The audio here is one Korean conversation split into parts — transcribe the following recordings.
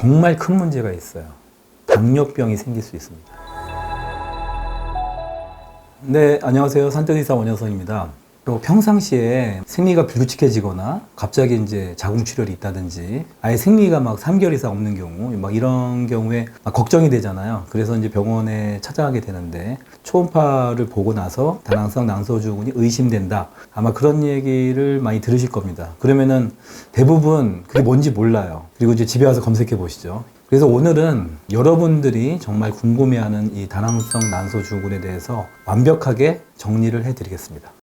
정말 큰 문제가 있어요. 당뇨병이 생길 수 있습니다. 네, 안녕하세요. 산전의사 원효성입니다. 또 평상시에 생리가 불규칙해지거나 갑자기 이제 자궁 출혈이 있다든지 아예 생리가 막 3개월 이상 없는 경우 막 이런 경우에 막 걱정이 되잖아요. 그래서 이제 병원에 찾아가게 되는데 초음파를 보고 나서 다낭성 난소주군이 의심된다. 아마 그런 얘기를 많이 들으실 겁니다. 그러면은 대부분 그게 뭔지 몰라요. 그리고 이제 집에 와서 검색해 보시죠. 그래서 오늘은 여러분들이 정말 궁금해하는 이 다낭성 난소주군에 대해서 완벽하게 정리를 해드리겠습니다.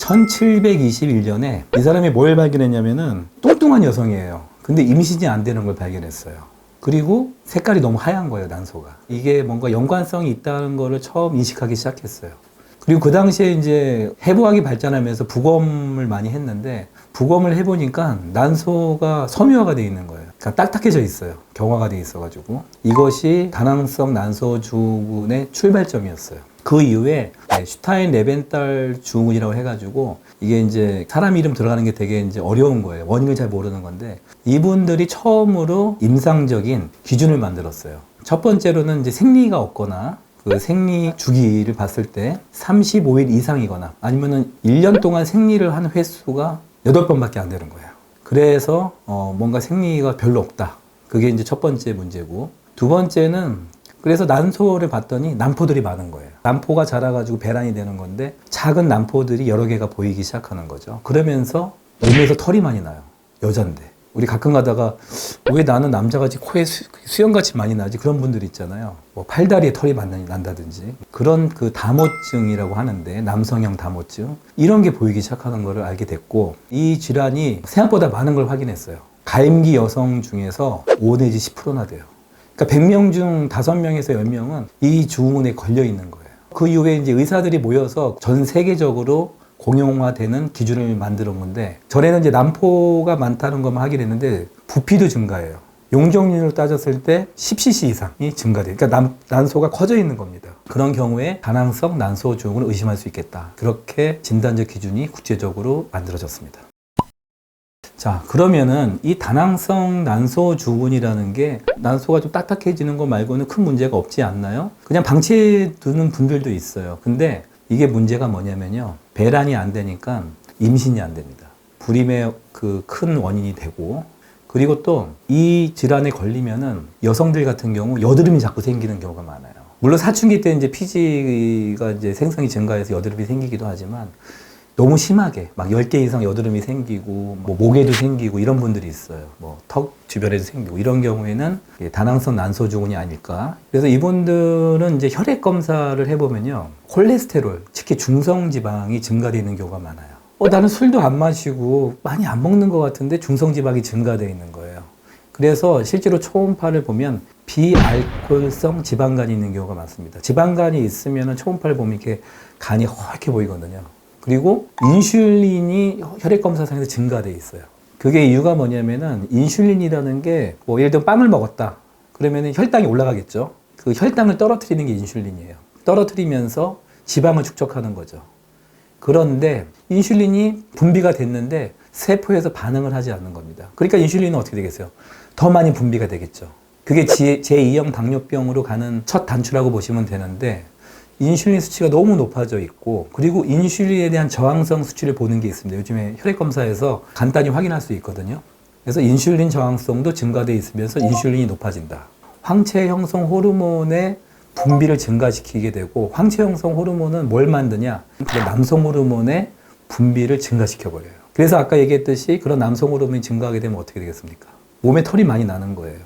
1721년에 이 사람이 뭘 발견했냐면은 뚱뚱한 여성이에요. 근데 임신이 안 되는 걸 발견했어요. 그리고 색깔이 너무 하얀 거예요, 난소가. 이게 뭔가 연관성이 있다는 거를 처음 인식하기 시작했어요. 그리고 그 당시에 이제 해부학이 발전하면서 부검을 많이 했는데 부검을 해보니까 난소가 섬유화가 돼 있는 거예요. 그러니까 딱딱해져 있어요. 경화가 돼 있어가지고 이것이 다낭성 난소주군의 출발점이었어요. 그 이후에 네, 슈타인 레벤탈 증후군이라고 해가지고 이게 이제 사람 이름 들어가는 게 되게 이제 어려운 거예요. 원인을 잘 모르는 건데 이분들이 처음으로 임상적인 기준을 만들었어요. 첫 번째로는 이제 생리가 없거나 그 생리 주기를 봤을 때 35일 이상이거나 아니면은 1년 동안 생리를 한 횟수가 8번밖에 안 되는 거예요. 그래서 어 뭔가 생리가 별로 없다. 그게 이제 첫 번째 문제고 두 번째는 그래서 난소를 봤더니 난포들이 많은 거예요. 난포가 자라가지고 배란이 되는 건데 작은 난포들이 여러 개가 보이기 시작하는 거죠. 그러면서 몸에서 털이 많이 나요. 여잔데. 우리 가끔 가다가 왜 나는 남자같이 코에 수, 수염같이 많이 나지? 그런 분들 있잖아요. 뭐 팔다리에 털이 난다든지. 그런 그 다모증이라고 하는데 남성형 다모증. 이런 게 보이기 시작하는 거를 알게 됐고 이 질환이 생각보다 많은 걸 확인했어요. 가임기 여성 중에서 5 내지 10%나 돼요. 그러니까 100명 중 5명에서 10명은 이 증후군에 걸려 있는 거예요. 그 이후에 이제 의사들이 모여서 전 세계적으로 공용화되는 기준을 만들어 온 건데 전에는 이제 난포가 많다는 것만 확인했는데 부피도 증가해요. 용적률로 따졌을 때 10cc 이상이 증가돼요. 그러니까 난, 난소가 커져 있는 겁니다. 그런 경우에 다낭성 난소 증후군을 의심할 수 있겠다. 그렇게 진단적 기준이 국제적으로 만들어졌습니다. 자, 그러면은 이 다낭성 난소 주군이라는 게 난소가 좀 딱딱해지는 거 말고는 큰 문제가 없지 않나요? 그냥 방치해 두는 분들도 있어요. 근데 이게 문제가 뭐냐면요. 배란이 안 되니까 임신이 안 됩니다. 불임의 그 큰 원인이 되고 그리고 또 이 질환에 걸리면은 여성들 같은 경우 여드름이 자꾸 생기는 경우가 많아요. 물론 사춘기 때 이제 피지가 이제 생성이 증가해서 여드름이 생기기도 하지만 너무 심하게 막 10개 이상 여드름이 생기고 뭐 목에도 생기고 이런 분들이 있어요. 뭐 턱 주변에도 생기고 이런 경우에는 다낭성 난소증후군이 아닐까. 그래서 이분들은 이제 혈액 검사를 해보면요. 콜레스테롤, 특히 중성 지방이 증가되는 경우가 많아요. 어, 나는 술도 안 마시고 많이 안 먹는 것 같은데 중성 지방이 증가되어 있는 거예요. 그래서 실제로 초음파를 보면 비알코올성 지방간이 있는 경우가 많습니다. 지방간이 있으면 초음파를 보면 이렇게 간이 허옇게 보이거든요. 그리고 인슐린이 혈액 검사상에서 증가돼 있어요. 그게 이유가 뭐냐면은 인슐린이라는 게 뭐 예를 들어 빵을 먹었다. 그러면은 혈당이 올라가겠죠. 그 혈당을 떨어뜨리는 게 인슐린이에요. 떨어뜨리면서 지방을 축적하는 거죠. 그런데 인슐린이 분비가 됐는데 세포에서 반응을 하지 않는 겁니다. 그러니까 인슐린은 어떻게 되겠어요? 더 많이 분비가 되겠죠. 그게 제2형 당뇨병으로 가는 첫 단추라고 보시면 되는데 인슐린 수치가 너무 높아져 있고 그리고 인슐린에 대한 저항성 수치를 보는 게 있습니다. 요즘에 혈액 검사에서 간단히 확인할 수 있거든요. 그래서 인슐린 저항성도 증가돼 있으면서 인슐린이 높아진다. 황체 형성 호르몬의 분비를 증가시키게 되고 황체 형성 호르몬은 뭘 만드냐? 남성 호르몬의 분비를 증가시켜 버려요. 그래서 아까 얘기했듯이 그런 남성 호르몬이 증가하게 되면 어떻게 되겠습니까? 몸에 털이 많이 나는 거예요.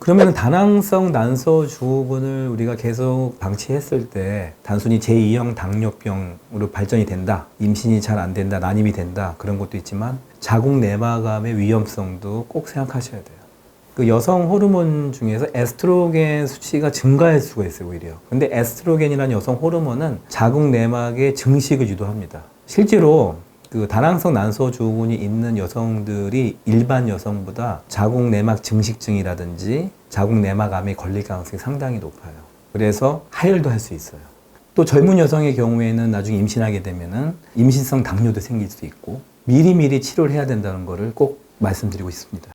예. 그러면 다낭성 난소 주군을 우리가 계속 방치했을 때 단순히 제2형 당뇨병으로 발전이 된다, 임신이 잘 안 된다, 난임이 된다 그런 것도 있지만 자궁 내막암의 위험성도 꼭 생각하셔야 돼요. 그 여성 호르몬 중에서 에스트로겐 수치가 증가할 수가 있어요, 오히려. 근데 에스트로겐이라는 여성 호르몬은 자궁 내막의 증식을 유도합니다. 실제로 그 다낭성 난소 증후군이 있는 여성들이 일반 여성보다 자궁 내막 증식증이라든지 자궁 내막암에 걸릴 가능성이 상당히 높아요. 그래서 하혈도 할 수 있어요. 또 젊은 여성의 경우에는 나중에 임신하게 되면은 임신성 당뇨도 생길 수 있고 미리미리 치료를 해야 된다는 것을 꼭 말씀드리고 있습니다.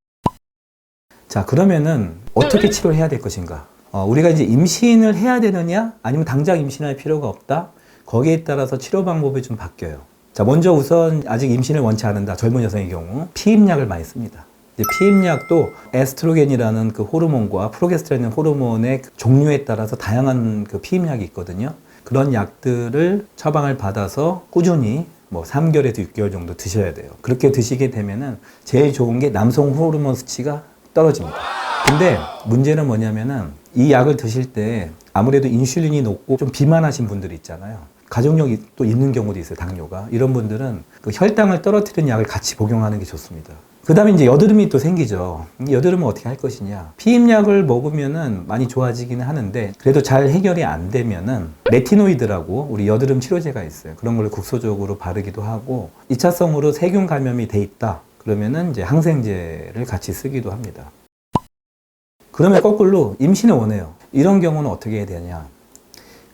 자, 그러면은 어떻게 치료를 해야 될 것인가? 어, 우리가 이제 임신을 해야 되느냐, 아니면 당장 임신할 필요가 없다? 거기에 따라서 치료 방법이 좀 바뀌어요. 자, 먼저 우선 아직 임신을 원치 않는다. 젊은 여성의 경우 피임약을 많이 씁니다. 이제 피임약도 에스트로겐이라는 그 호르몬과 프로게스테론이라는 호르몬의 그 종류에 따라서 다양한 그 피임약이 있거든요. 그런 약들을 처방을 받아서 꾸준히 뭐 3개월에서 6개월 정도 드셔야 돼요. 그렇게 드시게 되면은 제일 좋은 게 남성 호르몬 수치가 떨어집니다. 근데 문제는 뭐냐면은 이 약을 드실 때 아무래도 인슐린이 높고 좀 비만하신 분들이 있잖아요. 가족력이 또 있는 경우도 있어요, 당뇨가. 이런 분들은 그 혈당을 떨어뜨리는 약을 같이 복용하는 게 좋습니다. 그 다음에 이제 여드름이 또 생기죠. 이 여드름은 어떻게 할 것이냐. 피임약을 먹으면은 많이 좋아지기는 하는데, 그래도 잘 해결이 안 되면은, 레티노이드라고 우리 여드름 치료제가 있어요. 그런 걸 국소적으로 바르기도 하고, 2차성으로 세균 감염이 돼 있다. 그러면은 이제 항생제를 같이 쓰기도 합니다. 그러면 거꾸로 임신을 원해요. 이런 경우는 어떻게 해야 되냐.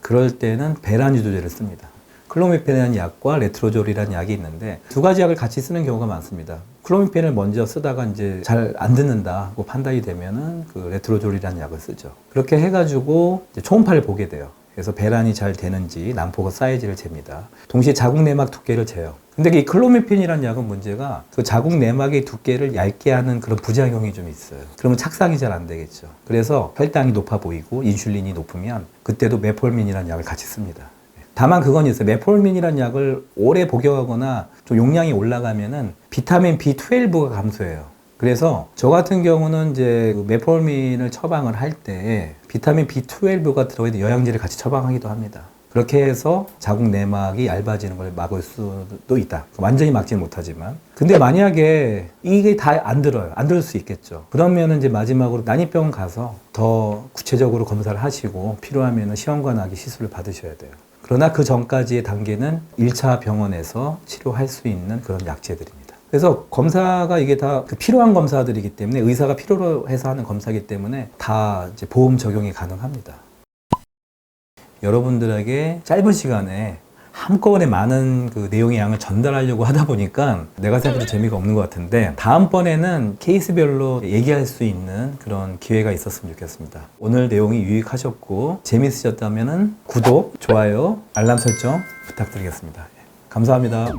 그럴 때는 베라니도제를 씁니다. 클로미펜이라는 약과 레트로졸이라는 약이 있는데 두 가지 약을 같이 쓰는 경우가 많습니다. 클로미펜을 먼저 쓰다가 이제 잘 안 듣는다고 판단이 되면은 그 레트로졸이라는 약을 쓰죠. 그렇게 해가지고 초음파를 보게 돼요. 그래서 배란이 잘 되는지 난포가 사이즈를 잽니다. 동시에 자궁 내막 두께를 재요. 근데 이 클로미펜이라는 약은 문제가 그 자궁 내막의 두께를 얇게 하는 그런 부작용이 좀 있어요. 그러면 착상이 잘 안 되겠죠. 그래서 혈당이 높아 보이고 인슐린이 높으면 그때도 메폴민이라는 약을 같이 씁니다. 다만 그건 있어요. 메폴민이라는 약을 오래 복용하거나 좀 용량이 올라가면은 비타민 B12가 감소해요. 그래서 저 같은 경우는 이제 그 메폴민을 처방을 할 때 비타민 B12가 들어있는 영양제를 같이 처방하기도 합니다. 그렇게 해서 자궁 내막이 얇아지는 걸 막을 수도 있다. 완전히 막지는 못하지만. 근데 만약에 이게 다 안 들어요. 안 들을 수 있겠죠. 그러면은 이제 마지막으로 난이병원 가서 더 구체적으로 검사를 하시고 필요하면은 시험관 하기 시술을 받으셔야 돼요. 그러나 그 전까지의 단계는 1차 병원에서 치료할 수 있는 그런 약제들입니다. 그래서 검사가 이게 다그 필요한 검사들이기 때문에 의사가 필요로 해서 하는 검사이기 때문에 다 이제 보험 적용이 가능합니다. 여러분들에게 짧은 시간에 한꺼번에 많은 그 내용의 양을 전달하려고 하다 보니까 내가 생각해도 재미가 없는 것 같은데 다음번에는 케이스별로 얘기할 수 있는 그런 기회가 있었으면 좋겠습니다. 오늘 내용이 유익하셨고 재밌으셨다면 구독, 좋아요, 알람 설정 부탁드리겠습니다. 예, 감사합니다.